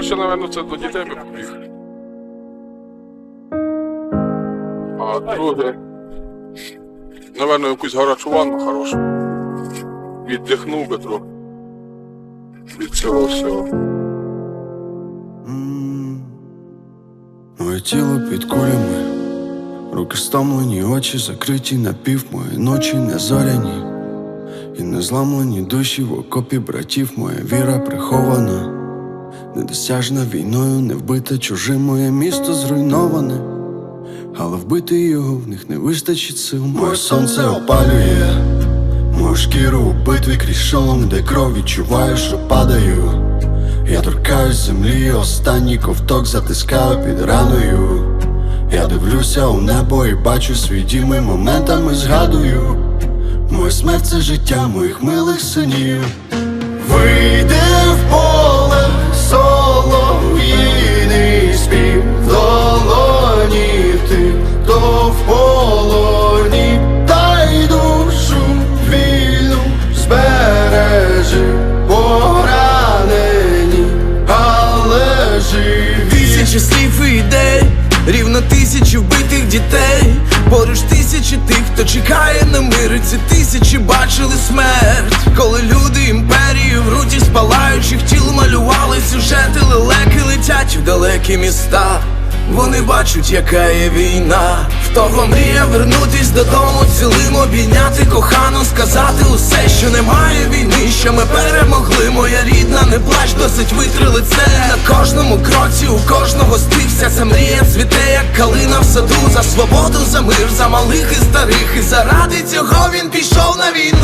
краще, напевно, це до дітей би побіг. А друге, напевно, якусь гарячу ванну хорошу. Віддихнув би трохи. Від цього всього. Моє тіло під кулями, руки стомлені, очі закриті напів, мої ночі не зоряні, і не зламлені душі в окопі братів, моя віра прихована, недосяжна війною, не вбите чужим, моє місто зруйноване, але вбити його в них не вистачить сил. Моє сонце опалює, мою шкіру у битві крізь шолом, де кров відчуваю, що падаю. Я торкаюсь землі, останній ковток затискаю під раною. Я дивлюся у небо і бачу свій дім і моментами згадую. Моя смерть це життя моїх милих синів. Вийди Слів і ідей, рівно тисячі вбитих дітей. Поруч тисячі тих, хто чекає на мир. Ці тисячі бачили смерть. Коли люди імперії в руті спалаючих тіл малювали сюжети, лелеки летять в далекі міста. Вони бачать, яка є війна. В того мрія вернутись додому, цілим обійняти кохану, сказати усе, що немає війни, що ми перемогли. Моя рідна, не плач, досить витри лице на кожному кроці, у кожного стився ця мрія цвіте, як калина в саду, за свободу, за мир, за малих і старих. І заради цього він пішов на війну.